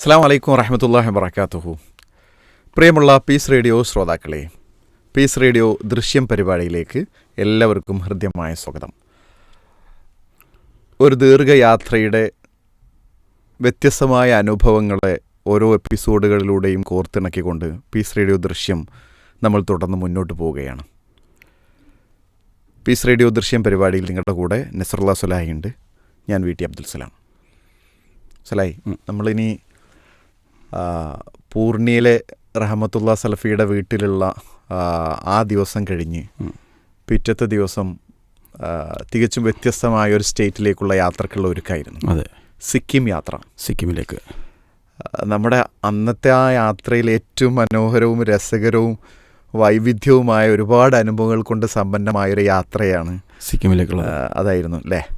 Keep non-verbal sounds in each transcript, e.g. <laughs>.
അസ്സാം വലൈക്കും വറഹമത്തല്ലാഹി വബർക്കാത്തുഹു പ്രിയമുള്ള പീസ് റേഡിയോ ശ്രോതാക്കളെ പീസ് റേഡിയോ ദൃശ്യം പരിപാടിയിലേക്ക് എല്ലാവർക്കും ഹൃദ്യമായ സ്വാഗതം. ഒരു ദീർഘയാത്രയുടെ വ്യത്യസ്തമായ അനുഭവങ്ങളെ ഓരോ എപ്പിസോഡുകളിലൂടെയും കോർത്തിണക്കിക്കൊണ്ട് പീസ് റേഡിയോ ദൃശ്യം നമ്മൾ തുടർന്ന് മുന്നോട്ട് പോവുകയാണ്. പീസ് റേഡിയോ ദൃശ്യം പരിപാടിയിൽ നിങ്ങളുടെ കൂടെ നസറുല്ല സുലാഹി ഉണ്ട്. ഞാൻ വി ടി അബ്ദുൽ സലാം. സലായി നമ്മളിനി പൂർണിയിലെ റഹമത്തുള്ള സലഫിയുടെ വീട്ടിലുള്ള ആ, ദിവസം കഴിഞ്ഞ് പിറ്റത്തെ ദിവസം തികച്ചും വ്യത്യസ്തമായ ഒരു സ്റ്റേറ്റിലേക്കുള്ള യാത്രക്കുള്ള ഒരുക്കായിരുന്നു. അതെ. സിക്കിം യാത്ര. സിക്കിമിലേക്ക്. നമ്മുടെ അന്നത്തെ ആ യാത്രയിൽ ഏറ്റവും മനോഹരവും രസകരവും വൈവിധ്യവുമായ ഒരുപാട് അനുഭവങ്ങൾ കൊണ്ട് സമ്പന്നമായൊരു യാത്രയാണ് സിക്കിമിലേക്കുള്ള അതായിരുന്നു അല്ലേ?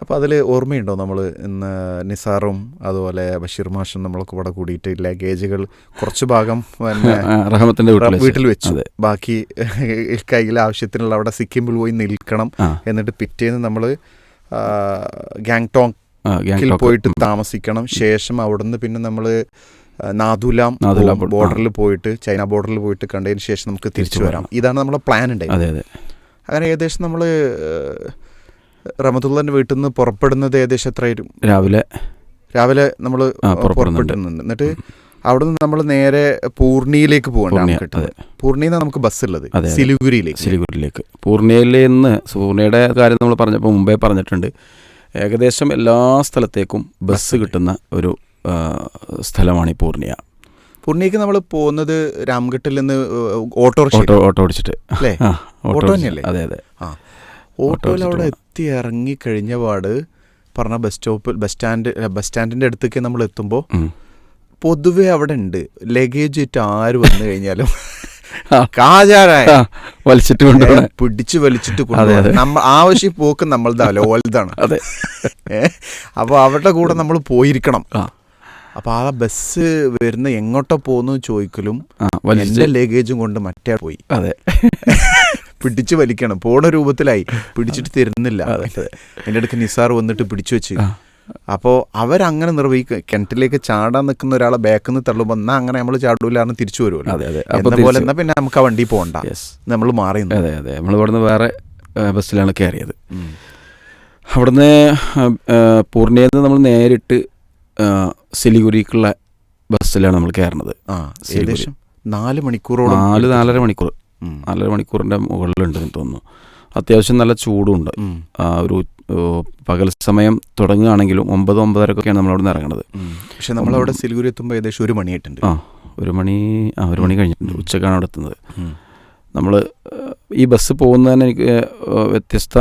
അപ്പോൾ അതിൽ ഓർമ്മയുണ്ടോ നമ്മൾ ഇന്ന് നിസാറും അതുപോലെ ബഷീർ മാഷും നമ്മളൊക്കെ ഇവിടെ കൂടിയിട്ട് ലഗേജുകൾ കുറച്ച് ഭാഗം പിന്നെ റഹമത്തിന്റെ വീട്ടിൽ വെച്ചു. ബാക്കി <laughs> കയ്യിൽ ആവശ്യത്തിനുള്ള അവിടെ സിക്കിമിൽ പോയി നിൽക്കണം എന്നിട്ട് പിറ്റേന്ന് നമ്മൾ ഗാങ്ടോക്ക്. പോയിട്ട് താമസിക്കണം. ശേഷം അവിടുന്ന് പിന്നെ നമ്മൾ നാദുലാം ബോർഡറിൽ പോയിട്ട് ചൈന ബോർഡറിൽ പോയിട്ട് കണ്ടതിന് ശേഷം നമുക്ക് തിരിച്ചു വരാം. ഇതാണ് നമ്മുടെ പ്ലാൻ ഉണ്ടായത് അങ്ങനെ ഏകദേശം നമ്മൾ റമദുള്ളന്റെ വീട്ടിൽ നിന്ന് പുറപ്പെടുന്നത് ഏകദേശം എത്രയായിരുന്നു രാവിലെ. രാവിലെ നമ്മൾ പുറപ്പെടുന്നുണ്ട്. എന്നിട്ട് അവിടെ നിന്ന് നമ്മൾ നേരെ പൂർണിയിലേക്ക് പോകണ്ട പൂർണിയിൽ പൂർണിയിൽ നമുക്ക് ബസ് ഉള്ളത്. സിലിഗുരിയിലേക്ക്. സിലിഗുരിയിലേക്ക്. പൂർണിയിലേന്ന് നിന്ന് പൂർണിയുടെ കാര്യം നമ്മൾ പറഞ്ഞപ്പോൾ മുമ്പേ പറഞ്ഞിട്ടുണ്ട്. ഏകദേശം എല്ലാ സ്ഥലത്തേക്കും ബസ് കിട്ടുന്ന ഒരു സ്ഥലമാണ് ഈ പൂർണിയ. പൂർണിയക്ക് നമ്മൾ പോകുന്നത് രാംഘട്ടിൽ നിന്ന് ഓട്ടോ ഓട്ടോ ഓടിച്ചിട്ട്. അല്ലേ? ഓട്ടോ തന്നെയല്ലേ? അതെ അതെ. ഓട്ടോയിൽ അവിടെ എത്തി ഇറങ്ങി കഴിഞ്ഞ പാട് പറഞ്ഞ ബസ് സ്റ്റോപ്പിൽ ബസ് സ്റ്റാൻഡ് ബസ് സ്റ്റാൻഡിന്റെ അടുത്തേക്ക് നമ്മൾ എത്തുമ്പോൾ പൊതുവേ അവിടെ ഉണ്ട്. ലഗേജ് ഇറ്റ് ആര് വന്നു കഴിഞ്ഞാലും. കാജാരായ വലിച്ചിട്ട് കൊണ്ടുപോകണം പിടിച്ച് വലിച്ചിട്ട് കൊണ്ടുപോകണം നമ്മൾ ആവശ്യം പോക്ക് നമ്മളതാണ് ഓൽതാണ്. അതെ. അപ്പോൾ അവരുടെ കൂടെ നമ്മൾ പോയിരിക്കണം. അപ്പൊ ആ ബസ് വരുന്ന എങ്ങോട്ടോ പോന്നു ചോദിക്കലും എന്റെ ലഗേജും കൊണ്ട് മറ്റേ പോയി. അതെ. പിടിച്ചു വലിക്കണം. പോണ രൂപത്തിലായി. പിടിച്ചിട്ട് തരുന്നില്ല. എന്റെ അടുക്ക് നിസാർ വന്നിട്ട് പിടിച്ചു വെച്ച്. അപ്പോ അപ്പോൾ അവരങ്ങനെ നിർവഹിക്കുക കിണറ്റിലേക്ക് ചാടാൻ നിൽക്കുന്ന ഒരാളെ ബാക്കിൽ നിന്ന് തള്ളുമ്പോൾ എന്നാ അങ്ങനെ നമ്മൾ ചാടൂലാന്ന് തിരിച്ചു വരുമല്ലോ. അതെ അതെ. അപ്പൊ എന്ന തിരിച്ച് എന്നാ പിന്നെ നമുക്ക് ആ വണ്ടി പോകണ്ട യെസ് നമ്മൾ മാറി നിന്ന്. അതെ അതെ. നമ്മൾ ഇവിടുന്ന് വേറെ ബസ്സിലാണ് കയറിയത്. അവിടുന്ന് പൂർണയിൽ നിന്ന് നമ്മൾ നേരിട്ട് സിലിഗുരിക്കുള്ള ബസ്സിലാണ് നമ്മൾ കയറുന്നത്. ആ. ഏകദേശം നാല് മണിക്കൂറോളം നാല് നാലര മണിക്കൂർ. നാലര മണിക്കൂറിന്റെ മുകളിലുണ്ടെന്ന് തോന്നുന്നു. അത്യാവശ്യം നല്ല ചൂടുണ്ട്. ഒരു പകൽ സമയം തുടങ്ങുകയാണെങ്കിലും ഒമ്പത് ഒമ്പതരക്കൊക്കെയാണ് നമ്മൾ അവിടെ നിന്ന് ഇറങ്ങുന്നത് പക്ഷേ നമ്മളവിടെ സിലിഗുരി എത്തുമ്പോൾ ഏകദേശം ഒരു മണിയായിട്ടുണ്ട്. ആ ഒരു മണി ആ ഒരു മണി കഴിഞ്ഞിട്ടുണ്ട്. ഉച്ചക്കാണ് അവിടെ എത്തുന്നത്. നമ്മൾ ഈ ബസ് പോകുന്നതിന് എനിക്ക് വ്യത്യസ്ത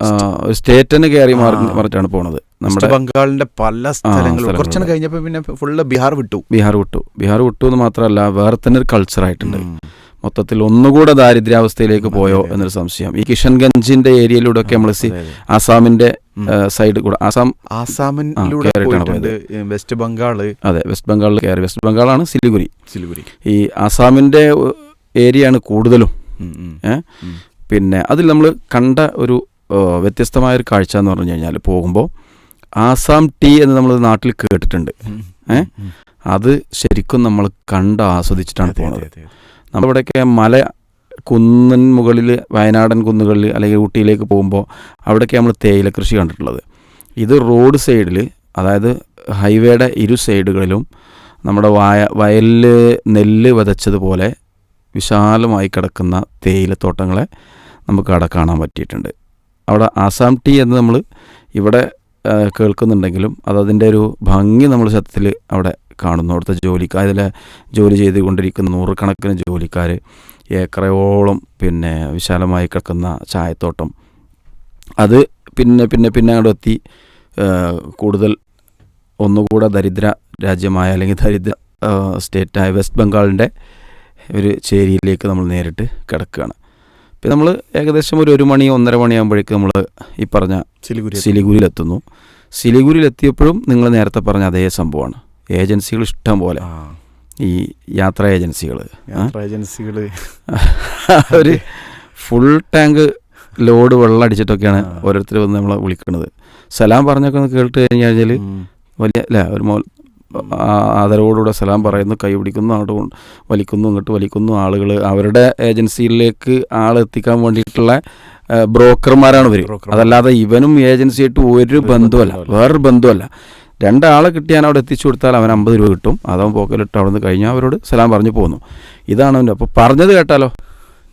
സ്റ്റേറ്റിന് ഒരു സ്റ്റേറ്റ് തന്നെ കയറി മാറി. മറിച്ചാണ് പോണത്. നമ്മുടെ ബംഗാളിന്റെ പല സ്ഥലങ്ങളും. കുറച്ചു കഴിഞ്ഞപ്പോൾ പിന്നെ ഫുള്ള് ബീഹാർ വിട്ടു. ബീഹാർ വിട്ടു. ബീഹാർ വിട്ടു എന്ന് മാത്രമല്ല വേറെ തന്നെ ഒരു കൾച്ചറായിട്ടുണ്ട് ഉം. മൊത്തത്തിൽ ഒന്നുകൂടെ ദാരിദ്ര്യാവസ്ഥയിലേക്ക് പോയോ. എന്നൊരു സംശയം ഈ കിഷൻഗഞ്ചിന്റെ ഏരിയയിലൂടെ ഒക്കെ നമ്മൾ. ആസാമിന്റെ. സൈഡ് കൂടെ ആസാം ആസാമിലൂടെ വെസ്റ്റ് ബംഗാൾ അതെ വെസ്റ്റ് ബംഗാളിൽ കയറി വെസ്റ്റ് ബംഗാളാണ് സിലിഗുരി സിലിഗുരി ഈ ആസാമിന്റെ ഏരിയയാണ് കൂടുതലും ഉം, ഉം. ഏ? ഉം. പിന്നെ അതിൽ നമ്മൾ കണ്ട ഒരു വ്യത്യസ്തമായ വ്യത്യസ്തമായൊരു കാഴ്ച എന്ന് പറഞ്ഞു കഴിഞ്ഞാൽ പോകുമ്പോൾ ആസാം ടീ എന്ന് നമ്മൾ നാട്ടിൽ കേട്ടിട്ടുണ്ട് ഏഹ്. അത് ശരിക്കും നമ്മൾ കണ്ട് ആസ്വദിച്ചിട്ടാണ് പോകുന്നത് അതെ, അതെ. നമ്മളിവിടെയൊക്കെ മല കുന്നിൻ മുകളിൽ വയനാടൻ കുന്നുകളിൽ അല്ലെങ്കിൽ ഊട്ടിയിലേക്ക് പോകുമ്പോൾ അവിടെയൊക്കെ നമ്മൾ തേയില കൃഷി കണ്ടിട്ടുള്ളത് ഇത് റോഡ് സൈഡിൽ അതായത് ഹൈവേയുടെ ഇരു സൈഡുകളിലും നമ്മുടെ വായ വയലിൽ നെല്ല് വിതച്ചതുപോലെ വിശാലമായി കിടക്കുന്ന തേയിലത്തോട്ടങ്ങളെ നമുക്ക് അവിടെ കാണാൻ പറ്റിയിട്ടുണ്ട് അവിടെ ആസാം ടീ എന്ന് നമ്മൾ ഇവിടെ കേൾക്കുന്നുണ്ടെങ്കിലും അതതിന്റെ ഒരു ഭംഗി നമ്മൾ സത്യത്തിൽ അവിടെ കാണുന്നു അവിടുത്തെ ജോലിക്കാർ അതിൽ ജോലി ചെയ്തുകൊണ്ടിരിക്കുന്ന നൂറുകണക്കിന് ജോലിക്കാർ ഏക്കറയോളം പിന്നെ വിശാലമായി കിടക്കുന്ന ചായത്തോട്ടം. അത് പിന്നെ പിന്നെ പിന്നെ അങ്ങോട്ട് എത്തി. കൂടുതൽ ഒന്നുകൂടെ ദരിദ്ര രാജ്യമായ അല്ലെങ്കിൽ ദരിദ്ര സ്റ്റേറ്റായ വെസ്റ്റ് ബംഗാളിന്റെ ഒരു ചേരിയിലേക്ക് നമ്മൾ നേരിട്ട് കിടക്കുകയാണ്. ഇപ്പം നമ്മൾ ഏകദേശം ഒരു ഒരു മണി ഒന്നര മണിയാകുമ്പോഴേക്ക് നമ്മൾ ഈ പറഞ്ഞ സിലിഗുരി സിലിഗുരിയിലെത്തുന്നു. സിലിഗുരിയിലെത്തിയപ്പോഴും നിങ്ങൾ നേരത്തെ പറഞ്ഞ അതേ സംഭവമാണ്. ഏജൻസികൾ ഇഷ്ടം പോലെ. ഈ യാത്രാ ഏജൻസികൾ ഏജൻസികൾ അവർ <laughs> ഒരു ഫുൾ ടാങ്ക് ലോഡ് വെള്ളം അടിച്ചിട്ടൊക്കെയാണ്. ഓരോരുത്തർ വന്ന് നമ്മളെ വിളിക്കുന്നത്. സലാം പറഞ്ഞൊക്കെ ഒന്ന് കേട്ട് കഴിഞ്ഞ് കഴിഞ്ഞാൽ വലിയ അല്ല ഒരു മോൽ ആദരവോടുകൂടെ സലാം പറയുന്നു കൈ പിടിക്കുന്നു അങ്ങോട്ട് വലിക്കുന്നു ഇങ്ങോട്ട് വലിക്കുന്നു ആളുകൾ അവരുടെ ഏജൻസിയിലേക്ക് ആളെത്തിക്കാൻ വേണ്ടിയിട്ടുള്ള ബ്രോക്കർമാരാണ് ഇവർ അതല്ലാതെ ഇവനും ഏജൻസിയായിട്ട് ഒരു ബന്ധമല്ല വേറൊരു ബന്ധമല്ല രണ്ടാളെ കിട്ടിയാൽ അവിടെ എത്തിച്ചു കൊടുത്താൽ അവൻ അമ്പത് രൂപ കിട്ടും. അതവൻ പോക്കലിട്ട് അവിടെ നിന്ന് കഴിഞ്ഞാൽ അവരോട് സലാം പറഞ്ഞു പോകുന്നു ഇതാണ് അവന്റെ അപ്പോൾ പറഞ്ഞത് കേട്ടാലോ?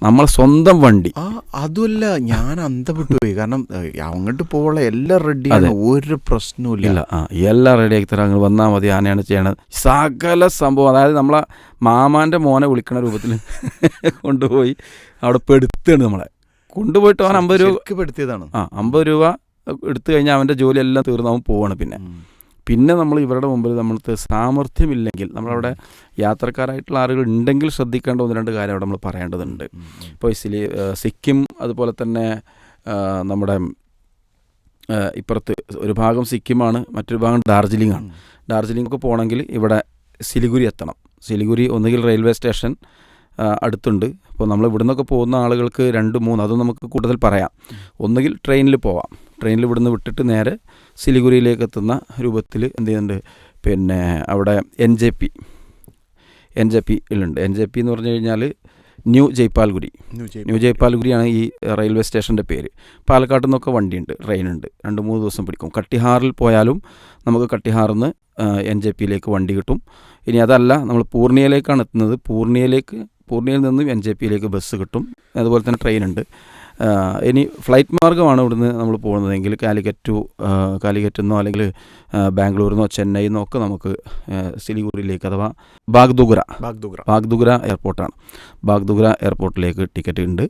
നമ്മൾ സ്വന്തം വണ്ടി. അതുമല്ല ഞാൻ അന്തപ്പെട്ടു പോയി. കാരണം അങ്ങോട്ട് പോകാനുള്ള എല്ലാം റെഡിയാണ് ഒരു പ്രശ്നവും ഇല്ല. ആ എല്ലാം റെഡിയാക്കി തരാം. വന്നാൽ മതി. ആനയാണ് ചെയ്യണത്. സകല സംഭവം. അതായത് നമ്മളെ മാമാന്റെ മോനെ വിളിക്കണ രൂപത്തിൽ <laughs> കൊണ്ടുപോയി അവിടെ പെടുത്തുകയാണ് നമ്മളെ. കൊണ്ടുപോയിട്ട് അവൻ അമ്പത് രൂപ പെടുത്തിയതാണ്. ആ അമ്പത് രൂപ എടുത്തു കഴിഞ്ഞാൽ അവന്റെ ജോലി എല്ലാം തീർന്ന് അവൻ പോവാണ് പിന്നെ. പിന്നെ നമ്മൾ ഇവരുടെ മുമ്പിൽ നമ്മൾക്ക് സാമർഥ്യമില്ലെങ്കിൽ നമ്മളവിടെ യാത്രക്കാരായിട്ടുള്ള ആളുകൾ ഉണ്ടെങ്കിൽ ശ്രദ്ധിക്കേണ്ട ഒന്ന് രണ്ട് കാര്യം അവിടെ നമ്മൾ പറയേണ്ടതുണ്ട്. ഇപ്പോൾ സിലി സിക്കിം അതുപോലെ തന്നെ നമ്മുടെ ഇപ്പുറത്ത് ഒരു ഭാഗം സിക്കിമാണ് മറ്റൊരു ഭാഗം ഡാർജിലിംഗ് ആണ് ഡാർജിലിംഗ് ഒക്കെ പോകണമെങ്കിൽ ഇവിടെ സിലിഗുരി എത്തണം. സിലിഗുരി ഒന്നുകിൽ റെയിൽവേ സ്റ്റേഷൻ അടുത്തുണ്ട്. അപ്പോൾ നമ്മൾ ഇവിടെ നിന്നൊക്കെ പോകുന്ന ആളുകൾക്ക് രണ്ട് മൂന്ന് അതും നമുക്ക് കൂടുതൽ പറയാം. ഒന്നുകിൽ ട്രെയിനിൽ പോവാം. ട്രെയിനിൽ ഇവിടുന്ന് വിട്ടിട്ട് നേരെ സിലിഗുരിയിലേക്ക് എത്തുന്ന രൂപത്തിൽ എന്ത് ചെയ്യുന്നുണ്ട്? പിന്നെ അവിടെ N J P N J പിയിലുണ്ട് N J P എന്ന് പറഞ്ഞു കഴിഞ്ഞാൽ ന്യൂ ജയ്പാൽഗുരി. ന്യൂ ജയ്- ജയ്പാൽഗുരിയാണ് ഈ റെയിൽവേ സ്റ്റേഷന്റെ പേര്. പാലക്കാട് നിന്നൊക്കെ വണ്ടിയുണ്ട് ട്രെയിനുണ്ട്. രണ്ട് മൂന്ന് ദിവസം പിടിക്കും. കട്ടിഹാറിൽ പോയാലും നമുക്ക് കട്ടിഹാറിൽ നിന്ന് എൻ ജെ പിയിലേക്ക് വണ്ടി കിട്ടും. ഇനി അതല്ല നമ്മൾ പൂർണിയയിലേക്കാണ് എത്തുന്നത്. പൂർണിയയിലേക്ക് പൂർണിയയിൽ നിന്നും എൻ ജെ പിയിലേക്ക് ബസ് കിട്ടും. അതുപോലെ തന്നെ ട്രെയിനുണ്ട്. ഇനി ഫ്ലൈറ്റ് മാർഗമാണ് ഇവിടുന്ന് നമ്മൾ പോകുന്നതെങ്കിൽ കാലിക്കറ്റ് ടു കാലിക്കറ്റ് നിന്നോ അല്ലെങ്കിൽ ബാംഗ്ലൂരിൽ നിന്നോ ചെന്നൈയിൽ നിന്നോ ഒക്കെ നമുക്ക് സിലിഗുറിയിലേക്ക് അഥവാ ബാഗ്ദുഗ്ര ബാഗ്ദുഗ്ര. ബാഗ്ദുഗ്ര എയർപോർട്ടാണ്. ബാഗ്ദുഗ്ര എയർപോർട്ടിലേക്ക് ടിക്കറ്റ് ഉണ്ട്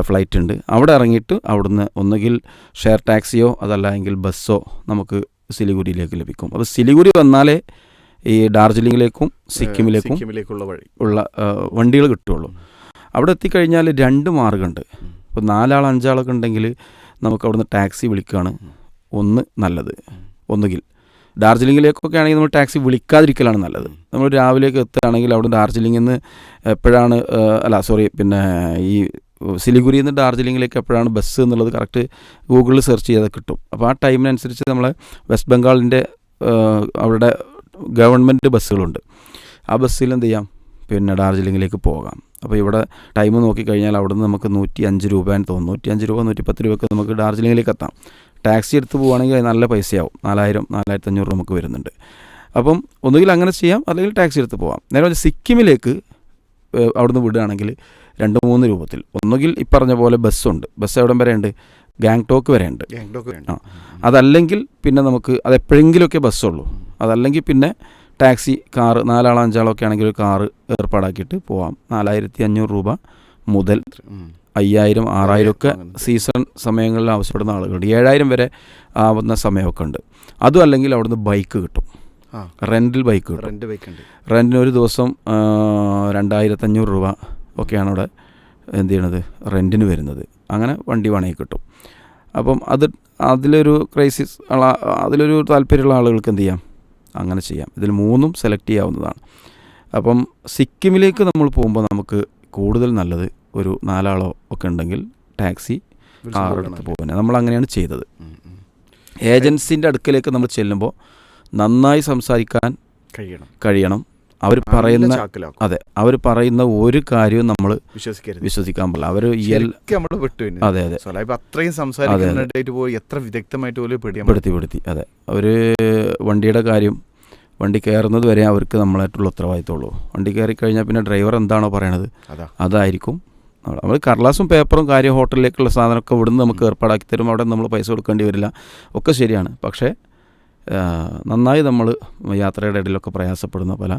ഫ്ലൈറ്റ് ഉണ്ട്. അവിടെ ഇറങ്ങിയിട്ട് അവിടുന്ന് ഒന്നുകിൽ ഷെയർ ടാക്സിയോ അതല്ല എങ്കിൽ ബസ്സോ നമുക്ക് സിലിഗുരിയിലേക്ക് ലഭിക്കും. അപ്പോൾ സിലിഗുരി വന്നാലേ ഈ ഡാർജിലിംഗിലേക്കും സിക്കിമിലേക്കും ഉള്ള വഴി. ഉള്ള വണ്ടികൾ കിട്ടുള്ളൂ അവിടെ എത്തിക്കഴിഞ്ഞാൽ രണ്ട് മാർഗമുണ്ട് ഇപ്പോൾ നാലാൾ അഞ്ചാളൊക്കെ ഉണ്ടെങ്കിൽ നമുക്ക് അവിടുന്ന് ടാക്സി വിളിക്കുകയാണ് ഒന്ന് നല്ലത്. ഒന്നുകിൽ. ഡാർജിലിംഗിലേക്കൊക്കെ ആണെങ്കിൽ നമ്മൾ ടാക്സി വിളിക്കാതിരിക്കലാണ് നല്ലത്. നമ്മൾ രാവിലേക്ക് എത്തുകയാണെങ്കിൽ അവിടെ ഡാർജിലിംഗിൽ നിന്ന് എപ്പോഴാണ് അല്ല സോറി പിന്നെ ഈ സിലിഗുരിയിൽ നിന്ന് ഡാർജിലിംഗിലേക്ക് എപ്പോഴാണ് ബസ് എന്നുള്ളത് കറക്റ്റ് ഗൂഗിളിൽ സെർച്ച് ചെയ്താൽ കിട്ടും. അപ്പോൾ ആ ടൈമിനനുസരിച്ച് നമ്മൾ വെസ്റ്റ് ബംഗാളിന്റെ അവിടെ ഗവൺമെന്റ് ബസ്സുകളുണ്ട്. ആ ബസ്സിൽ എന്ത് ചെയ്യാം? പിന്നെ ഡാർജിലിംഗിലേക്ക് പോകാം. അപ്പോൾ ഇവിടെ ടൈം നോക്കിക്കഴിഞ്ഞാൽ അവിടെ നിന്ന് നമുക്ക് നൂറ്റി അഞ്ച് രൂപയാണ് തോന്നുന്നു. നൂറ്റി അഞ്ച് രൂപ നൂറ്റി പത്ത് രൂപയ്ക്ക് നമുക്ക് ഡാർജിലിംഗിലേക്ക് എത്താം. ടാക്സി എടുത്ത് പോവുകയാണെങ്കിൽ അത് നല്ല പൈസയാവും. നാലായിരം നാലായിരത്തി അഞ്ഞൂറ് നമുക്ക് വരുന്നുണ്ട്. അപ്പം ഒന്നുകിൽ അങ്ങനെ ചെയ്യാം അല്ലെങ്കിൽ ടാക്സി എടുത്ത് പോവാം. നേരെ സിക്കിമിലേക്ക് അവിടുന്ന് വിടുകയാണെങ്കിൽ രണ്ട് മൂന്ന് രൂപത്തിൽ. ഒന്നുകിൽ ഈ പറഞ്ഞ പോലെ ബസ്സുണ്ട് ബസ് എവിടം വരെ ഉണ്ട്? ഗാങ്ടോക്ക് വരെ ഉണ്ട്. ആ. അതല്ലെങ്കിൽ പിന്നെ നമുക്ക് അത് എപ്പോഴെങ്കിലുമൊക്കെ ബസ്സുള്ളൂ അതല്ലെങ്കിൽ പിന്നെ ടാക്സി കാറ് നാലാളോ അഞ്ചാളോ ഒക്കെ ആണെങ്കിൽ ഒരു കാറ് ഏർപ്പാടാക്കിയിട്ട് പോവാം. നാലായിരത്തി അഞ്ഞൂറ് രൂപ മുതൽ. അയ്യായിരം ആറായിരം ഒക്കെ സീസൺ സമയങ്ങളിൽ ആവശ്യപ്പെടുന്ന ആളുകളുണ്ട്. ഏഴായിരം വരെ ആവുന്ന സമയമൊക്കെ ഉണ്ട്. അതും അല്ലെങ്കിൽ അവിടുന്ന് ബൈക്ക് കിട്ടും. റെന്റിൽ ബൈക്ക് കിട്ടും. റെന്റ് ബൈക്ക് ഉണ്ട്. റെന്റിന് ഒരു ദിവസം രണ്ടായിരത്തി രണ്ടായിരത്തഞ്ഞൂറ് രൂപ ഒക്കെയാണ് അവിടെ എന്ത് ചെയ്യണത്? റെന്റിന് വരുന്നത്. അങ്ങനെ വണ്ടി വേണമെങ്കിൽ കിട്ടും. അപ്പം അത് അതിലൊരു ക്രൈസിസ് ഉള്ള അതിലൊരു താല്പര്യമുള്ള ആളുകൾക്ക് എന്ത് ചെയ്യാം? അങ്ങനെ ചെയ്യാം. ഇതിൽ മൂന്നും സെലക്ട് ചെയ്യാവുന്നതാണ്. അപ്പം സിക്കിമിലേക്ക് നമ്മൾ പോകുമ്പോൾ നമുക്ക് കൂടുതൽ നല്ലത് ഒരു നാലാളോ ഒക്കെ ഉണ്ടെങ്കിൽ ടാക്സി കാറെടുത്ത് കാർ എടുത്ത് പോകുന്നത് നമ്മൾ അങ്ങനെയാണ് ചെയ്തത്. ഏജൻസിന്റെ അടുക്കലേക്ക് നമ്മൾ ചെല്ലുമ്പോൾ നന്നായി സംസാരിക്കാൻ കഴിയണം. കഴിയണം. അവർ പറയുന്ന അതെ അവർ പറയുന്ന ഒരു കാര്യവും നമ്മൾ വിശ്വസിക്കരുത്. വിശ്വസിക്കാൻ പാടില്ല. അവർ അതെ അതെ. അത്രയും സംസാരിക്കാനായിട്ട് പോയി എത്ര വിദഗ്ധമായിട്ട് പോലും പെടുത്തി പെടുത്തി. അതെ. അവർ വണ്ടിയുടെ കാര്യം വണ്ടി കയറുന്നത് വരെ അവർക്ക് നമ്മളായിട്ടുള്ള ഉത്തരവാദിത്തമുള്ളൂ. വണ്ടി കയറി കഴിഞ്ഞാൽ പിന്നെ ഡ്രൈവർ എന്താണോ പറയണത്? അതായിരിക്കും. നമ്മൾ കർലാസും പേപ്പറും കാര്യം ഹോട്ടലിലേക്കുള്ള സാധനമൊക്കെ ഇവിടുന്ന് നമുക്ക് ഏർപ്പാടാക്കി തരും അവിടെ നമ്മൾ പൈസ കൊടുക്കേണ്ടി വരില്ല. ഒക്കെ ശരിയാണ്. പക്ഷേ നന്നായി നമ്മൾ യാത്രയുടെ ഇടയിലൊക്കെ പ്രയാസപ്പെടുന്ന പല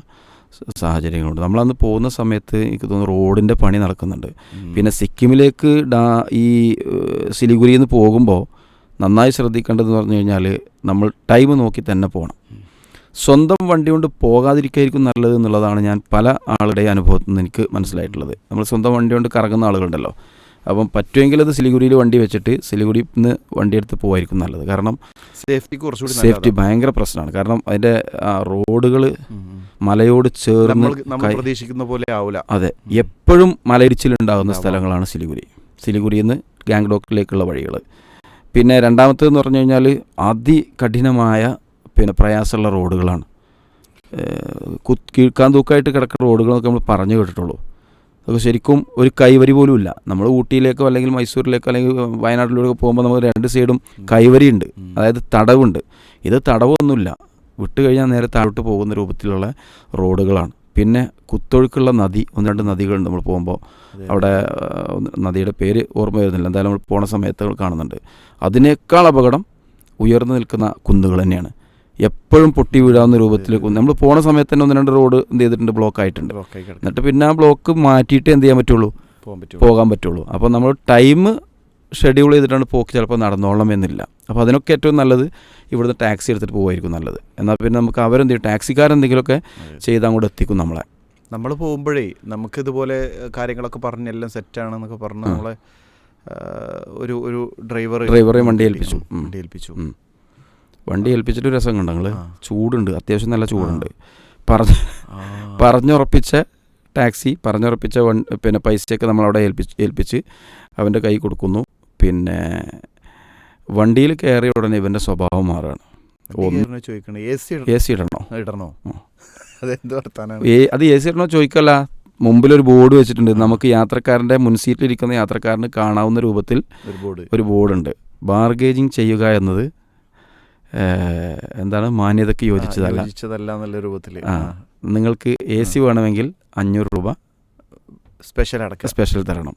സാഹചര്യങ്ങളുണ്ട്. നമ്മളന്ന് പോകുന്ന സമയത്ത് എനിക്ക് തോന്നുന്നു റോഡിന്റെ പണി നടക്കുന്നുണ്ട്. പിന്നെ സിക്കിമിലേക്ക് ഡാ ഈ സിലിഗുരിന്ന് സിലിഗുരിയിൽ നിന്ന് പോകുമ്പോൾ നന്നായി ശ്രദ്ധിക്കേണ്ടതെന്ന് പറഞ്ഞു കഴിഞ്ഞാൽ നമ്മൾ ടൈം നോക്കി തന്നെ പോകണം സ്വന്തം വണ്ടി കൊണ്ട് പോകാതിരിക്കായിരിക്കും നല്ലത് എന്നുള്ളതാണ് ഞാൻ പല ആളുടെ അനുഭവത്തിൽ നിന്ന് എനിക്ക് മനസ്സിലായിട്ടുള്ളത്. നമ്മൾ സ്വന്തം വണ്ടി കൊണ്ട് കറങ്ങുന്ന ആളുകളുണ്ടല്ലോ. അപ്പം പറ്റുമെങ്കിൽ അത് സിലിഗുരിയിൽ വണ്ടി വെച്ചിട്ട് സിലിഗുരിയിൽ നിന്ന് വണ്ടി എടുത്ത് പോകായിരിക്കും നല്ലത്. കാരണം സേഫ്റ്റി കുറച്ചുകൂടി സേഫ്റ്റി ഭയങ്കര പ്രശ്നമാണ്. കാരണം അതിന്റെ റോഡുകൾ. മലയോട് ചേർന്ന് പ്രതീക്ഷിക്കുന്ന പോലെ ആവില്ല അതെ. എപ്പോഴും മലയിടിച്ചിലുണ്ടാകുന്ന. സ്ഥലങ്ങളാണ് സിലിഗുരി. സിലിഗുരിയിൽ നിന്ന് ഗാംഗ്ടോക്കിലേക്കുള്ള വഴികൾ പിന്നെ രണ്ടാമത്തേന്ന് പറഞ്ഞു കഴിഞ്ഞാൽ അതികഠിനമായ പിന്നെ പ്രയാസമുള്ള റോഡുകളാണ്. കീഴ്ക്കാൻ തൂക്കായിട്ട് കിടക്കുന്ന റോഡുകളൊക്കെ നമ്മൾ പറഞ്ഞു കേട്ടിട്ടുള്ളൂ. അതൊക്കെ ശരിക്കും ഒരു കൈവരി പോലും ഇല്ല. നമ്മൾ ഊട്ടിയിലേക്കോ അല്ലെങ്കിൽ മൈസൂരിലേക്കോ അല്ലെങ്കിൽ വയനാട്ടിലൂടെയൊക്കെ പോകുമ്പോൾ നമുക്ക് രണ്ട് സൈഡും കൈവരിയുണ്ട്. അതായത് തടവുണ്ട്. ഇത് തടവൊന്നുമില്ല. വിട്ട് കഴിഞ്ഞാൽ നേരെ താഴോട്ട് പോകുന്ന രൂപത്തിലുള്ള റോഡുകളാണ്. പിന്നെ കുത്തൊഴുക്കുള്ള നദി ഒന്ന് രണ്ട് നദികളുണ്ട് നമ്മൾ പോകുമ്പോൾ. അവിടെ നദിയുടെ പേര് ഓർമ്മ വരുന്നില്ല. എന്തായാലും നമ്മൾ പോണ സമയത്ത് കാണുന്നുണ്ട്. അതിനേക്കാൾ അപകടം ഉയർന്നു നിൽക്കുന്ന കുന്നുകൾ തന്നെയാണ്. എപ്പോഴും പൊട്ടി വീഴാവുന്ന രൂപത്തിൽ നമ്മൾ പോണ സമയത്ത് തന്നെ ഒന്ന് രണ്ട് റോഡ് എന്ത് ചെയ്തിട്ടുണ്ട് ബ്ലോക്ക് ആയിട്ടുണ്ട്. എന്നിട്ട് പിന്നെ ആ ബ്ലോക്ക് മാറ്റിയിട്ട് എന്ത് ചെയ്യാൻ പറ്റുള്ളൂ? പോകാൻ പറ്റുള്ളൂ. അപ്പോൾ നമ്മൾ ടൈം ഷെഡ്യൂൾ ചെയ്തിട്ടാണ് പോക്ക് ചിലപ്പോൾ നടന്നോളണം എന്നില്ല. അപ്പോൾ അതിനൊക്കെ ഏറ്റവും നല്ലത് ഇവിടുന്ന് ടാക്സി എടുത്തിട്ട് പോകുമായിരിക്കും നല്ലത്. എന്നാൽ പിന്നെ നമുക്ക് അവരെന്ത് ചെയ്യും? ടാക്സിക്കാരെന്തെങ്കിലുമൊക്കെ ചെയ്ത് അങ്ങോട്ട് എത്തിക്കും നമ്മളെ. നമ്മൾ പോകുമ്പോഴേ നമുക്ക് ഇതുപോലെ കാര്യങ്ങളൊക്കെ പറഞ്ഞ് എല്ലാം സെറ്റാണെന്നൊക്കെ പറഞ്ഞ്. നമ്മളെ ഒരു ഒരു ഡ്രൈവർ ഡ്രൈവറെ വണ്ടി ഏൽപ്പിച്ചു. വണ്ടി ഏൽപ്പിച്ചു. വണ്ടി ഏൽപ്പിച്ചിട്ട് രസം കണ്ട ഞങ്ങൾ ചൂടുണ്ട് അത്യാവശ്യം നല്ല ചൂടുണ്ട്. പറഞ്ഞ് പറഞ്ഞുറപ്പിച്ച ടാക്സി പറഞ്ഞുറപ്പിച്ച വൺ പിന്നെ പൈസയൊക്കെ നമ്മളവിടെ ഏൽപ്പിച്ച് ഏൽപ്പിച്ച് അവന്റെ കൈ കൊടുക്കുന്നു. പിന്നെ വണ്ടിയിൽ കയറിയ ഉടനെ ഇവന്റെ സ്വഭാവം മാറുകയാണ്. എ സി ഇടണോ? ഇടണോ? അത് എ സി ഇടണോ ചോദിക്കല്ല. മുമ്പിലൊരു ബോർഡ് വെച്ചിട്ടുണ്ട്. നമുക്ക് യാത്രക്കാരന്റെ മുൻസീറ്റിലിരിക്കുന്ന യാത്രക്കാരന് കാണാവുന്ന രൂപത്തിൽ ഒരു ബോർഡ്. ബോർഡുണ്ട്. ബാർഗേജിങ് ചെയ്യുക എന്നത് എന്താണ് മാന്യതയ്ക്ക് യോജിച്ചതല്ല. യോജിച്ചതല്ല എന്നുള്ള രൂപത്തിൽ ആ നിങ്ങൾക്ക് എ സി വേണമെങ്കിൽ അഞ്ഞൂറ് രൂപ സ്പെഷ്യൽ അടക്കം സ്പെഷ്യൽ തരണം.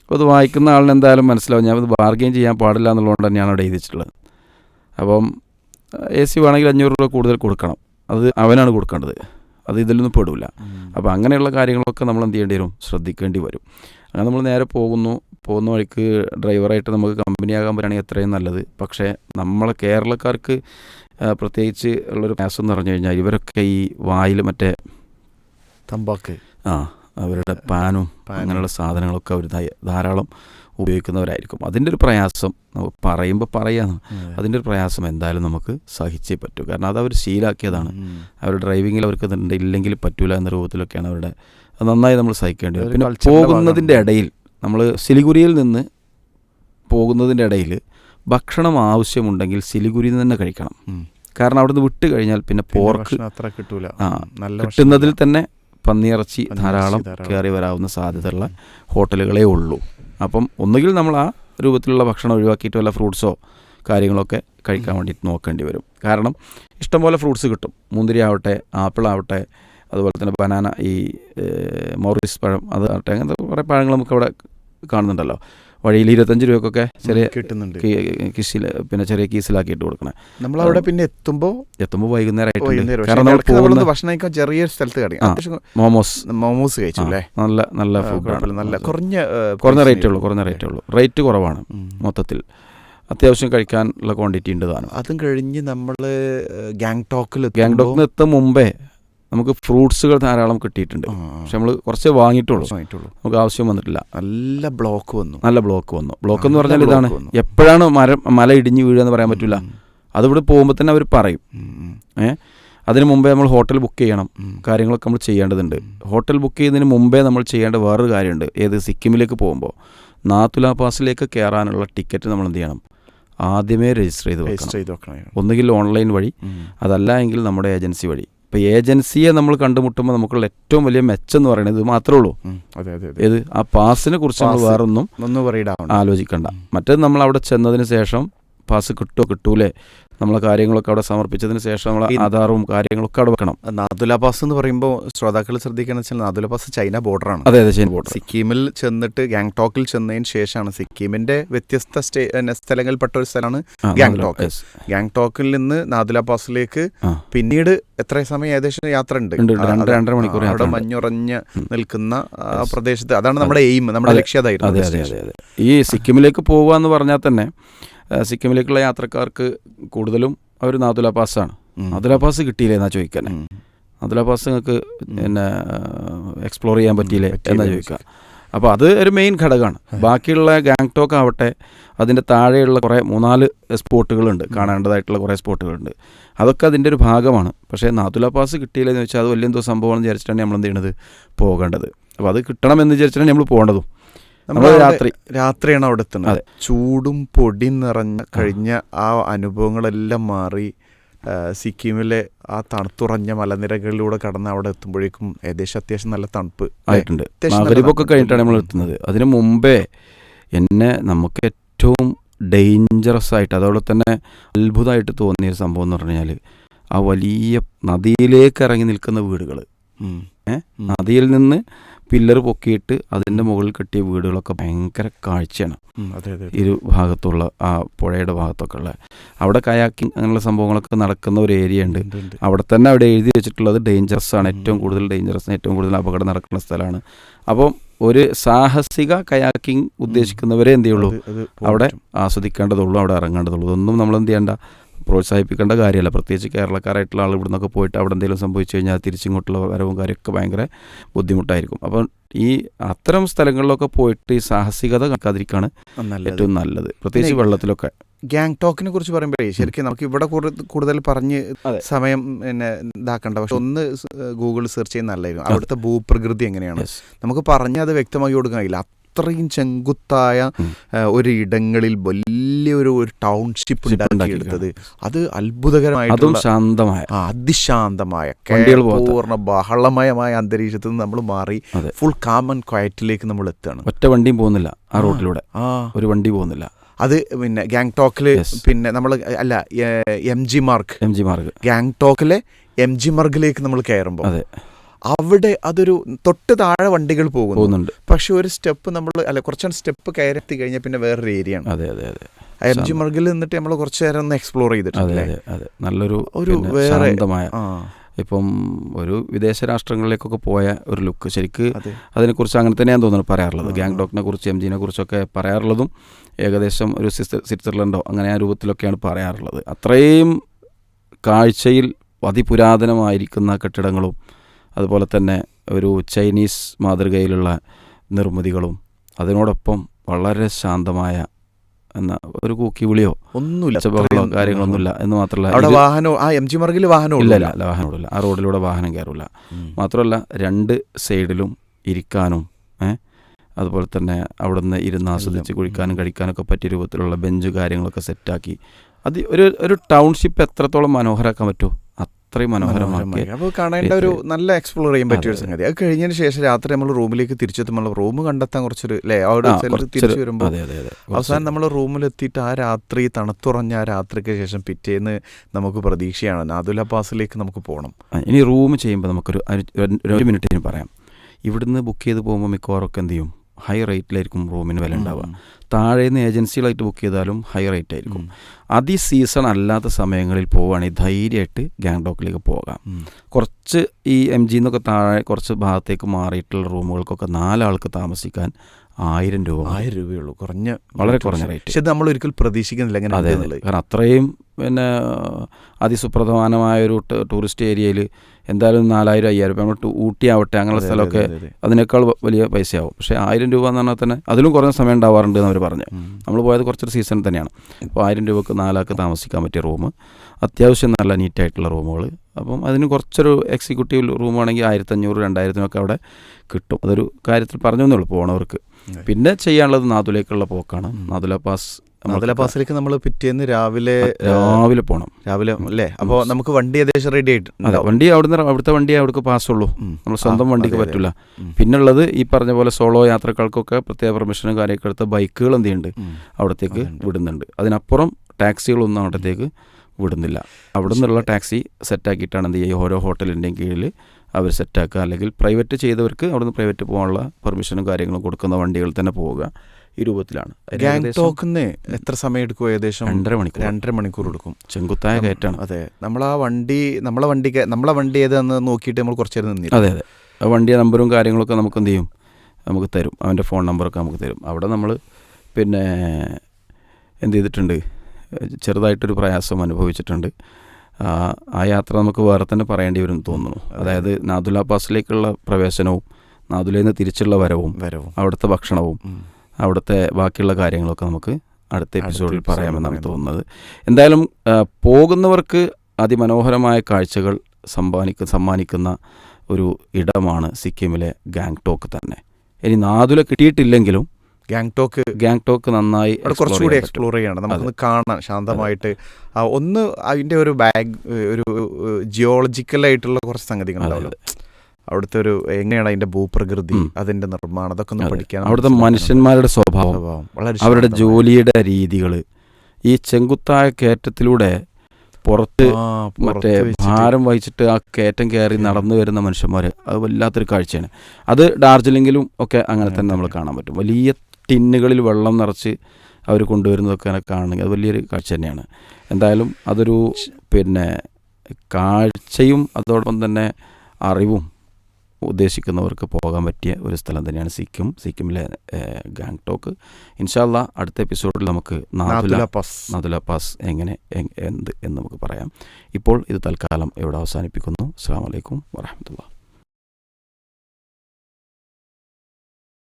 അപ്പോൾ അത് വായിക്കുന്ന ആളിന് എന്തായാലും മനസ്സിലാവും. ഞാൻ അത് ബാർഗെയിൻ ചെയ്യാൻ പാടില്ല എന്നുള്ളതുകൊണ്ട് തന്നെയാണ് അവിടെ എഴുതിച്ചിട്ടുള്ളത്. അപ്പം എ സി വേണമെങ്കിൽ അഞ്ഞൂറ് രൂപ കൂടുതൽ കൊടുക്കണം. അത് അവനാണ് കൊടുക്കേണ്ടത്. അത് ഇതിലൊന്നും പെടില്ല. അപ്പോൾ അങ്ങനെയുള്ള കാര്യങ്ങളൊക്കെ നമ്മൾ എന്ത് ചെയ്യേണ്ടി വരും? ശ്രദ്ധിക്കേണ്ടി വരും. അങ്ങനെ നമ്മൾ നേരെ പോകുന്നു. പോകുന്ന വഴിക്ക് ഡ്രൈവറായിട്ട് നമുക്ക് കമ്പനിയാകാൻ പറ്റുകയാണെങ്കിൽ എത്രയും നല്ലത്. പക്ഷേ നമ്മളെ കേരളക്കാർക്ക് പ്രത്യേകിച്ച് ഉള്ളൊരു പ്രയാസം എന്ന് പറഞ്ഞു കഴിഞ്ഞാൽ ഇവരൊക്കെ ഈ വായിൽ മറ്റേ തമ്പാക്ക്. ആ അവരുടെ പാനും. അങ്ങനെയുള്ള സാധനങ്ങളൊക്കെ അവർ ധാരാളം ഉപയോഗിക്കുന്നവരായിരിക്കും. അതിന്റെ ഒരു പ്രയാസം നമുക്ക് പറയുമ്പോൾ പറയാന്ന് അതിന്റെ ഒരു പ്രയാസം എന്തായാലും നമുക്ക് സഹിച്ചേ പറ്റൂ. കാരണം അത് അവർ ശീലാക്കിയതാണ്. അവരുടെ അവർ ഡ്രൈവിങ്ങിൽ അവർക്ക് ഇതുണ്ട്. ഇല്ലെങ്കിൽ പറ്റൂല എന്ന രൂപത്തിലൊക്കെയാണ് അവരുടെ നന്നായി നമ്മൾ സഹിക്കേണ്ടി വരും. പിന്നെ പോകുന്നതിന്റെ ഇടയിൽ നമ്മൾ സിലിഗുരിയിൽ നിന്ന് പോകുന്നതിന്റെ ഇടയിൽ ഭക്ഷണം ആവശ്യമുണ്ടെങ്കിൽ സിലിഗുരിയിൽ നിന്ന് തന്നെ കഴിക്കണം. കാരണം അവിടുന്ന് വിട്ട് കഴിഞ്ഞാൽ പിന്നെ പോർക്ക് അത്ര കിട്ടൂല. ആ, നല്ല കിട്ടുന്നതിൽ തന്നെ പന്നിയിറച്ചി ധാരാളം. കയറി വരാവുന്ന സാധ്യതയുള്ള ഹോട്ടലുകളേ ഉള്ളൂ. അപ്പം ഒന്നുകിൽ നമ്മൾ ആ രൂപത്തിലുള്ള ഭക്ഷണം ഒഴിവാക്കിയിട്ട് വല്ല ഫ്രൂട്ട്സോ കാര്യങ്ങളൊക്കെ കഴിക്കാൻ വേണ്ടിയിട്ട് നോക്കേണ്ടി വരും. കാരണം ഇഷ്ടംപോലെ ഫ്രൂട്ട്സ് കിട്ടും. മുന്തിരി ആവട്ടെ ആപ്പിൾ ആവട്ടെ അതുപോലെ തന്നെ ബനാന ഈ മോറിസ് പഴം അത് ആവട്ടെ അങ്ങനത്തെ കുറേ പഴങ്ങൾ നമുക്ക് അവിടെ കാണുന്നുണ്ടല്ലോ. വഴിയിൽ ഇരുപത്തഞ്ച് രൂപക്കൊക്കെ ചെറിയ കിട്ടുന്നുണ്ട്. കിസിൽ പിന്നെ ചെറിയ കീസിലാക്കിയിട്ട് കൊടുക്കണേ. നമ്മളവിടെ പിന്നെ എത്തുമ്പോൾ എത്തുമ്പോൾ വൈകുന്നേരം കാരണം നമ്മൾ പോകുന്ന ഭക്ഷണം കഴിക്കാൻ ചെറിയ സ്ഥലത്ത് കടയും. മോമോസ്. മോമോസ് കഴിച്ചു അല്ലേ? നല്ല നല്ല ഫുഡ് ഫുഡാണ് നല്ല കുറഞ്ഞ കുറഞ്ഞ റേറ്റ് ഉള്ളൂ കുറഞ്ഞ റേറ്റ് ഉള്ളൂ. റേറ്റ് കുറവാണ് മൊത്തത്തിൽ. അത്യാവശ്യം കഴിക്കാനുള്ള ക്വാണ്ടിറ്റി ഉണ്ട് താനും അതും കഴിഞ്ഞ് നമ്മൾ ഗാങ്ടോക്കിൽ ഗാങ്ടോക്കിൽ എത്തും മുമ്പേ നമുക്ക് ഫ്രൂട്ട്സുകൾ ധാരാളം കിട്ടിയിട്ടുണ്ട്. പക്ഷെ നമ്മൾ കുറച്ച് വാങ്ങിയിട്ടുള്ളൂ. നമുക്ക് ആവശ്യം വന്നിട്ടില്ല. നല്ല ബ്ലോക്ക് വന്നു. നല്ല ബ്ലോക്ക് വന്നു. ബ്ലോക്ക് എന്ന് പറഞ്ഞാൽ ഇതാണ്. എപ്പോഴാണ് മരം മല ഇടിഞ്ഞു വീഴുക എന്ന് പറയാൻ പറ്റില്ല അതിവിടെ പോകുമ്പോൾ തന്നെ അവർ പറയും. ഏഹ് അതിന് മുമ്പേ നമ്മൾ ഹോട്ടൽ ബുക്ക് ചെയ്യണം. കാര്യങ്ങളൊക്കെ നമ്മൾ ചെയ്യേണ്ടതുണ്ട്. ഹോട്ടൽ ബുക്ക് ചെയ്യുന്നതിന് മുമ്പേ നമ്മൾ ചെയ്യേണ്ട വേറൊരു കാര്യമുണ്ട്. ഏത് സിക്കിമിലേക്ക് പോകുമ്പോൾ നാത്തുല പാസിലേക്ക് കയറാനുള്ള ടിക്കറ്റ് നമ്മൾ എന്ത് ചെയ്യണം? ആദ്യമേ രജിസ്റ്റർ ചെയ്ത് വെക്കണം. ഒന്നുകിൽ ഓൺലൈൻ വഴി അതല്ല എങ്കിൽ നമ്മുടെ ഏജൻസി വഴി. ഇപ്പോൾ ഏജൻസിയെ നമ്മൾ കണ്ടുമുട്ടുമ്പോൾ നമുക്കുള്ള ഏറ്റവും വലിയ മെച്ചം എന്ന് പറയുന്നത് ഇത് മാത്രമേ ഉള്ളൂ. ഏത്? ആ പാസിനെ കുറിച്ച് നമ്മൾ. വേറൊന്നും ഒന്നും ആലോചിക്കണ്ട. മറ്റേത് നമ്മൾ അവിടെ ചെന്നതിന് ശേഷം പാസ് കിട്ടുമോ കിട്ടൂലേ? നമ്മളെ കാര്യങ്ങളൊക്കെ അവിടെ സമർപ്പിച്ചതിന് ശേഷം നമ്മൾ ആധാറും കാര്യങ്ങളൊക്കെ അവിടെ വെക്കണം. നാദുല പാസ് എന്ന് പറയുമ്പോൾ ശ്രോതാക്കൾ ശ്രദ്ധിക്കണം വെച്ചാൽ നാദുല പാസ് ചൈന ബോർഡറാണ് അതെ അതെ ചൈന ബോർഡർ സിക്കിമിൽ ചെന്നിട്ട് ഗാങ്ടോക്കിൽ ചെന്നതിന് ശേഷമാണ് സിക്കിമിന്റെ വ്യത്യസ്ത സ്റ്റേ സ്ഥലങ്ങളിൽപ്പെട്ട ഒരു സ്ഥലമാണ് ഗാങ്ടോക്ക്. ഗാങ്ടോക്കിൽ നിന്ന് നാദുല പാസിലേക്ക് പിന്നീട് എത്ര സമയം ഏകദേശം യാത്ര ഉണ്ട്. രണ്ടര മണിക്കൂർ അവിടെ. മഞ്ഞുറഞ്ഞ് നിൽക്കുന്ന. പ്രദേശത്ത് അതാണ് നമ്മുടെ എയിം നമ്മുടെ ലക്ഷ്യതായിരുന്നു ലക്ഷ്യം അതായിരുന്നു ഈ സിക്കിമിലേക്ക് പോകുക എന്ന് പറഞ്ഞാൽ തന്നെ സിക്കിമിലേക്കുള്ള യാത്രക്കാർക്ക് കൂടുതലും അവർ നാതുല പാസ്സാണ്. നാതുല പാസ് കിട്ടിയില്ലേ എന്നാ ചോദിക്കാൻ. നാതുല പാസ് നിങ്ങൾക്ക് എന്നെ പിന്നെ എക്സ്പ്ലോർ ചെയ്യാൻ പറ്റിയില്ലേ പറ്റിയില്ലേ എന്നാ ചോദിക്കുക അപ്പോൾ അത് ഒരു മെയിൻ ഘടകമാണ്. ബാക്കിയുള്ള ഗാങ്ടോക്ക് ആവട്ടെ അതിന്റെ താഴെയുള്ള കുറേ മൂന്നാൽ സ്പോട്ടുകളുണ്ട് കാണേണ്ടതായിട്ടുള്ള കുറേ സ്പോട്ടുകളുണ്ട്. അതൊക്കെ അതിന്റെ ഒരു ഭാഗമാണ്. പക്ഷേ നാതുല പാസ് കിട്ടിയില്ലെന്ന് വെച്ചാൽ അത് വലിയ എന്തോ സംഭവമാണെന്ന് വിചാരിച്ചിട്ടാണ് നമ്മൾ എന്ത് ചെയ്യണത്? പോകേണ്ടത്. അപ്പോൾ അത് കിട്ടണമെന്ന് വിചാരിച്ചിട്ടാണ് നമ്മൾ പോകേണ്ടതും. നമ്മൾ രാത്രി. രാത്രിയാണ് അവിടെ എത്തുന്നത്. അതെ. ചൂടും പൊടി നിറഞ്ഞ കഴിഞ്ഞ ആ അനുഭവങ്ങളെല്ലാം മാറി സിക്കിമിലെ ആ തണുത്തുറഞ്ഞ മലനിരകളിലൂടെ കടന്ന് അവിടെ എത്തുമ്പോഴേക്കും ഏകദേശം അത്യാവശ്യം നല്ല തണുപ്പ്. ആയിട്ടുണ്ട്. മകരിപ്പൊക്കെ കഴിഞ്ഞിട്ടാണ് നമ്മൾ എത്തുന്നത്. അതിനു മുമ്പേ എന്നെ നമുക്ക് ഏറ്റവും ഡേഞ്ചറസ് ആയിട്ട് അതോടെ തന്നെ അത്ഭുതമായിട്ട് തോന്നിയ ഒരു സംഭവം എന്ന് പറഞ്ഞു കഴിഞ്ഞാൽ ആ വലിയ നദിയിലേക്ക് ഇറങ്ങി നിൽക്കുന്ന വീടുകൾ. നദിയിൽ നിന്ന് പില്ലർ പൊക്കിയിട്ട് അതിന്റെ മുകളിൽ കെട്ടിയ വീടുകളൊക്കെ ഭയങ്കര കാഴ്ചയാണ്. ഇരു ഭാഗത്തുള്ള ആ പുഴയുടെ ഭാഗത്തൊക്കെ ഉള്ള. അവിടെ കയാക്കിങ് അങ്ങനെയുള്ള സംഭവങ്ങളൊക്കെ നടക്കുന്ന ഒരു ഏരിയ ഉണ്ട്. അവിടെ തന്നെ അവിടെ എഴുതി വെച്ചിട്ടുള്ളത് ഡേഞ്ചറസ് ആണ്. ഏറ്റവും കൂടുതൽ ഡേഞ്ചറസ് ഏറ്റവും കൂടുതൽ അപകടം നടക്കുന്ന സ്ഥലമാണ്. അപ്പം ഒരു സാഹസിക കയാക്കിംഗ് ഉദ്ദേശിക്കുന്നവരെ എന്ത് ചെയ്യുള്ളൂ? അവിടെ. ആസ്വദിക്കേണ്ടതുള്ളൂ. അവിടെ ഇറങ്ങേണ്ടതുള്ളൂ. ഒന്നും നമ്മൾ എന്ത് ചെയ്യേണ്ട? പ്രോത്സാഹിപ്പിക്കേണ്ട കാര്യമല്ല. പ്രത്യേകിച്ച് കേരളക്കാരായിട്ടുള്ള ആൾ ഇവിടുന്നൊക്കെ പോയിട്ട് അവിടെ എന്തെങ്കിലും സംഭവിച്ചു കഴിഞ്ഞാൽ തിരിച്ചിങ്ങോട്ടുള്ള വരവും കാര്യമൊക്കെ ഭയങ്കര ബുദ്ധിമുട്ടായിരിക്കും. അപ്പം ഈ അത്തരം സ്ഥലങ്ങളിലൊക്കെ പോയിട്ട് ഈ സാഹസികത കണക്കാതിരിക്കാണ് ഏറ്റവും നല്ലത്. പ്രത്യേകിച്ച് വെള്ളത്തിലൊക്കെ. ഗാങ് ടോക്കിനെ കുറിച്ച് പറയുമ്പോഴേ ശരിക്കും നമുക്ക് ഇവിടെ കൂടുതൽ- കൂടുതൽ പറഞ്ഞ് സമയം പിന്നെ ഇതാക്കണ്ട. പക്ഷെ ഒന്ന് ഗൂഗിൾ സെർച്ച് ചെയ്യുന്ന നല്ലതായിരുന്നു അവിടുത്തെ ഭൂപ്രകൃതി എങ്ങനെയാണ്? നമുക്ക് പറഞ്ഞ് അത് വ്യക്തമാക്കി കൊടുക്കാൻ കഴിയില്ല. അത്രയും ചെങ്കുത്തായ ഒരിടങ്ങളിൽ ഒരു ഇടങ്ങളിൽ വലിയൊരു ഒരു ടൗൺഷിപ്പ് ഉണ്ടാക്കിയെടുത്തത്. അത് അതും അത്ഭുതകരമായിട്ടുള്ള ശാന്തമായ. അതിശാന്തമായ. പൂർണ ബഹളമയമായ അന്തരീക്ഷത്തിൽ നിന്ന് നമ്മൾ മാറി. ഫുൾ കാമൻ ക്വയറ്റിലേക്ക് നമ്മൾ എത്തുകയാണ്. ഒറ്റ വണ്ടിയും പോകുന്നില്ല ആ. റോഡിലൂടെ ആ. ഒരു വണ്ടി പോകുന്നില്ല. അത് പിന്നെ ഗാങ് ടോക്കിൽ പിന്നെ നമ്മൾ അല്ല M G Marg M G Marg. ഗാങ്ടോക്കിലെ M G മാർഗിലേക്ക് നമ്മൾ കയറുമ്പോൾ അതെ. അവിടെ അതൊരു തൊട്ട് താഴെ വണ്ടികൾ പോകുന്നു. പോകുന്നുണ്ട്. പക്ഷെ ഒരു സ്റ്റെപ്പ് നമ്മൾ അല്ല കുറച്ച് സ്റ്റെപ്പ് കയറെത്തി കഴിഞ്ഞാൽ പിന്നെ വേറൊരു ഏരിയ ആണ്. അതെ അതെ അതെ. എം ജി മാർഗിൽ നിന്നിട്ട് നമ്മൾ കുറച്ച് നേരം ഒന്ന് എക്സ്പ്ലോർ ചെയ്തിട്ടുണ്ട് അതെ നല്ലൊരു ഒരു വേറെ- ഇപ്പം ഒരു വിദേശ രാഷ്ട്രങ്ങളിലേക്കൊക്കെ പോയ ഒരു ലുക്ക്. ശരിക്ക് അതിനെക്കുറിച്ച് അങ്ങനെ തന്നെയാണ് തോന്നുന്നത് പറയാറുള്ളത്. ഗാങ്. ഗാങ്ടോക്കിനെ കുറിച്ച് എം ജിനെ കുറിച്ചൊക്കെ പറയാറുള്ളതും ഏകദേശം ഒരു സ്വിറ്റ്സർലൻഡോ അങ്ങനെ ആ രൂപത്തിലൊക്കെയാണ് പറയാറുള്ളത്. അത്രയും കാഴ്ചയിൽ അതിപുരാതനമായിരിക്കുന്ന കെട്ടിടങ്ങളും അതുപോലെ തന്നെ ഒരു ചൈനീസ് മാതൃകയിലുള്ള നിർമ്മിതികളും അതിനോടൊപ്പം വളരെ ശാന്തമായ എന്ന ഒരു കൂക്കി വിളിയോ ഒന്നുമില്ല. കാര്യങ്ങളൊന്നുമില്ല. എന്ന് മാത്രമല്ല അവിടെ വാഹനം ആ എം ജി മാർഗിൽ വാഹനം ഇല്ല ഇല്ല ഇല്ല, ആ റോഡിലൂടെ വാഹനം കയറില്ല. മാത്രമല്ല രണ്ട് സൈഡിലും ഇരിക്കാനും അതുപോലെ തന്നെ അവിടുന്ന് ഇരുന്ന് ആസ്വദിച്ച്. കുഴിക്കാനും കഴിക്കാനൊക്കെ പറ്റിയ രൂപത്തിലുള്ള ബെഞ്ച് കാര്യങ്ങളൊക്കെ സെറ്റാക്കി. അത് ഒരു ഒരു ടൗൺഷിപ്പ് എത്രത്തോളം മനോഹരമാക്കാൻ പറ്റുമോ? അത്രയും മനോഹരമാക്കി. അപ്പോൾ കാണേണ്ട ഒരു നല്ല എക്സ്പ്ലോർ ചെയ്യാൻ പറ്റിയ ഒരു. സംഗതി. അത് കഴിഞ്ഞതിന് ശേഷം രാത്രി നമ്മൾ റൂമിലേക്ക് തിരിച്ചെത്തുമ്പോൾ റൂം കണ്ടെത്താൻ കുറച്ചൊരു അല്ലേ അവിടെ തിരിച്ചു വരുമ്പോൾ അവസാനം നമ്മൾ റൂമിലെത്തിയിട്ട് ആ രാത്രി തണുത്തുറഞ്ഞ ആ രാത്രിക്ക് ശേഷം പിറ്റേന്ന് നമുക്ക് പ്രതീക്ഷയാണ്. നാദുല പാസിലേക്ക് നമുക്ക് പോകണം ഇനി റൂം ചെയ്യുമ്പോൾ നമുക്കൊരു ഒരു- മിനിറ്റ് ഇനി പറയാം. ഇവിടുന്ന് ബുക്ക് ചെയ്ത് പോകുമ്പോൾ മിക്കവാറൊക്കെ എന്ത് ചെയ്യും? ഹൈ റേറ്റിലായിരിക്കും റൂമിന് വില ഉണ്ടാവുക. താഴെ നിന്ന് ഏജൻസികളായിട്ട് ബുക്ക് ചെയ്താലും ഹൈ റേറ്റ് ആയിരിക്കും അതി സീസൺ അല്ലാത്ത സമയങ്ങളിൽ പോവുകയാണെങ്കിൽ ധൈര്യമായിട്ട് ഗാങ്ടോക്കിലേക്ക് പോകാം. കുറച്ച് ഈ എം ജി എന്നൊക്കെ താഴെ കുറച്ച് ഭാഗത്തേക്ക് മാറിയിട്ടുള്ള റൂമുകൾക്കൊക്കെ നാലാൾക്ക് താമസിക്കാൻ ആയിരം രൂപ. ആയിരം രൂപയുള്ളൂ കുറഞ്ഞ വളരെ കുറഞ്ഞ റേറ്റ്. പക്ഷെ നമ്മൾ ഒരിക്കലും പ്രതീക്ഷിക്കുന്നില്ല അതെ കാരണം അത്രയും പിന്നെ അതിസുപ്രധാനമായ ഒരു ട- ടൂറിസ്റ്റ് ഏരിയയിൽ എന്തായാലും നാലായിരം അയ്യായിരം രൂപ. നമ്മൾ ഊട്ടി ആവട്ടെ അങ്ങനെയുള്ള സ്ഥലമൊക്കെ അതെ, അതെ, അതെ. അതിനേക്കാൾ വലിയ പൈസയാവും. പക്ഷേ ആയിരം രൂപ എന്ന് പറഞ്ഞാൽ തന്നെ അതിലും കുറഞ്ഞ സമയം ഉണ്ടാവാറുണ്ട് എന്ന് അവർ പറഞ്ഞു. നമ്മൾ പോയത് കുറച്ചൊരു സീസൺ തന്നെയാണ്. അപ്പോൾ ആയിരം രൂപക്ക് നാലാൾക്ക് താമസിക്കാൻ പറ്റിയ റൂം. അത്യാവശ്യം നല്ല നീറ്റായിട്ടുള്ള റൂമുകൾ. അപ്പം അതിന് കുറച്ചൊരു എക്സിക്യൂട്ടീവ് റൂമാണെങ്കിൽ ആയിരത്തഞ്ഞൂറ് രണ്ടായിരത്തിനൊക്കെ അവിടെ കിട്ടും. അതൊരു കാര്യത്തിൽ പറഞ്ഞു തന്നേ ഉള്ളൂ പോണവർക്ക്. പിന്നെ ചെയ്യാനുള്ളത് നാതുലേക്കുള്ള പോക്കാണ്. നാതുല പാസ് നമ്മൾക്ക് നാദുല പാസിലേക്ക് നമ്മൾ പിറ്റേന്ന് രാവിലെ രാവിലെ പോകണം രാവിലെ അല്ലേ? അപ്പോൾ നമുക്ക് വണ്ടി ഏകദേശം റെഡി ആയിട്ട് ആയിട്ട് വണ്ടി അവിടുന്ന് അവിടുത്തെ വണ്ടി അവിടേക്ക് പാസ്സുള്ളൂ നമ്മൾ സ്വന്തം വണ്ടിക്ക് പറ്റില്ല. പിന്നുള്ളത് ഈ പറഞ്ഞ പോലെ സോളോ യാത്രക്കാർക്കൊക്കെ പ്രത്യേക പെർമിഷനും കാര്യമൊക്കെ എടുത്ത ബൈക്കുകൾ എന്ത് ചെയ്യുന്നുണ്ട് അവിടത്തേക്ക്. വിടുന്നുണ്ട്. അതിനപ്പുറം ടാക്സികളൊന്നും അവിടത്തേക്ക് വിടുന്നില്ല. അവിടെ നിന്നുള്ള ടാക്സി സെറ്റാക്കിയിട്ടാണ് എന്ത് ചെയ്യുക? ഓരോ ഹോട്ടലിന്റെയും കീഴിൽ അവർ സെറ്റാക്കുക അല്ലെങ്കിൽ പ്രൈവറ്റ് ചെയ്തവർക്ക് അവിടുന്ന് പ്രൈവറ്റ് പോകാനുള്ള പെർമിഷനും കാര്യങ്ങളും കൊടുക്കുന്ന വണ്ടികൾ തന്നെ പോവുക. ഈ രൂപത്തിലാണ് എത്ര സമയം എടുക്കും ഏകദേശം? രണ്ടര മണിക്കൂർ. രണ്ടര മണിക്കൂർ എടുക്കും. ചെങ്കുത്തായ കയറ്റാണ് അതെ. നമ്മൾ ആ വണ്ടി നമ്മളെ വണ്ടി നമ്മളെ വണ്ടി ഏതാന്ന് നോക്കിയിട്ട് നമ്മൾ കുറച്ച് നേരം നിന്നില്ല അതെ അതെ. ആ വണ്ടിയുടെ നമ്പറും കാര്യങ്ങളൊക്കെ നമുക്ക് എന്ത് ചെയ്യും? നമുക്ക് തരും. അവന്റെ ഫോൺ നമ്പറൊക്കെ നമുക്ക് തരും. അവിടെ നമ്മൾ പിന്നെ എന്ത് ചെയ്തിട്ടുണ്ട്? ചെറുതായിട്ടൊരു പ്രയാസം അനുഭവിച്ചിട്ടുണ്ട്. ആ, യാത്ര നമുക്ക് വേറെ തന്നെ പറയേണ്ടി വരും തോന്നുന്നു. അതായത് നാദുല പാസിലേക്കുള്ള പ്രവേശനവും നാദുലയിൽ നിന്ന് തിരിച്ചുള്ള വരവും വരവും. അവിടുത്തെ ഭക്ഷണവും. അവിടുത്തെ ബാക്കിയുള്ള കാര്യങ്ങളൊക്കെ നമുക്ക് അടുത്ത എപ്പിസോഡിൽ പറയാമെന്നാണ് തോന്നുന്നത്. എന്തായാലും പോകുന്നവർക്ക് അതിമനോഹരമായ കാഴ്ചകൾ സമ്മാനിക്ക സമ്മാനിക്കുന്ന ഒരു ഇടമാണ് സിക്കിമിലെ ഗാങ് ടോക്ക് തന്നെ. ഇനി നാതുല കിട്ടിയിട്ടില്ലെങ്കിലും ഗാങ് ടോക്ക് ഗാങ് ടോക്ക് നന്നായി കുറച്ചുകൂടി എക്സ്പ്ലോർ ചെയ്യണം. നമുക്കൊന്ന് കാണാൻ ശാന്തമായിട്ട്. ഒന്ന് അതിന്റെ ഒരു ബാഗ് ഒരു ജിയോളജിക്കലായിട്ടുള്ള കുറച്ച് സംഗതികളുണ്ടാവല്ലോ അവിടുത്തെ ഒരു എങ്ങനെയാണ് അതിന്റെ ഭൂപ്രകൃതി അതിന്റെ നിർമ്മാണം? അതൊക്കെ ഒന്ന്. പഠിക്കാൻ അവിടുത്തെ മനുഷ്യന്മാരുടെ സ്വഭാവം അവരുടെ ജോലിയുടെ രീതികൾ ഈ ചെങ്കുത്തായ കയറ്റത്തിലൂടെ പുറത്ത് മറ്റേ ഭാരം വഹിച്ചിട്ട് ആ കയറ്റം കയറി നടന്നു വരുന്ന മനുഷ്യന്മാർ അത് വല്ലാത്തൊരു കാഴ്ചയാണ്. അത് ഡാർജിലിംഗിലും ഒക്കെ അങ്ങനെ തന്നെ നമ്മൾ കാണാൻ പറ്റും. വലിയ ടിന്നുകളിൽ വെള്ളം നിറച്ച് അവർ കൊണ്ടുവരുന്നതൊക്കെ അങ്ങനെ കാണുന്നെങ്കിൽ അത് വലിയൊരു കാഴ്ച തന്നെയാണ്. എന്തായാലും അതൊരു പിന്നെ കാഴ്ചയും അതോടൊപ്പം തന്നെ അറിവും ഉദ്ദേശിക്കുന്നവർക്ക് പോകാൻ പറ്റിയ ഒരു സ്ഥലം തന്നെയാണ് സിക്കിം. സിക്കിമിലെ ഗാങ്ടോക്ക് ഇൻഷാല്ല അടുത്ത എപ്പിസോഡിൽ നമുക്ക് നാഥുല പാസ്. പാസ് എങ്ങനെ എന്ത് എന്ന് നമുക്ക് പറയാം. ഇപ്പോൾ ഇത് തൽക്കാലം ഇവിടെ അവസാനിപ്പിക്കുന്നു. അസ്സാം വലൈക്കും വറഹമത്തുള്ള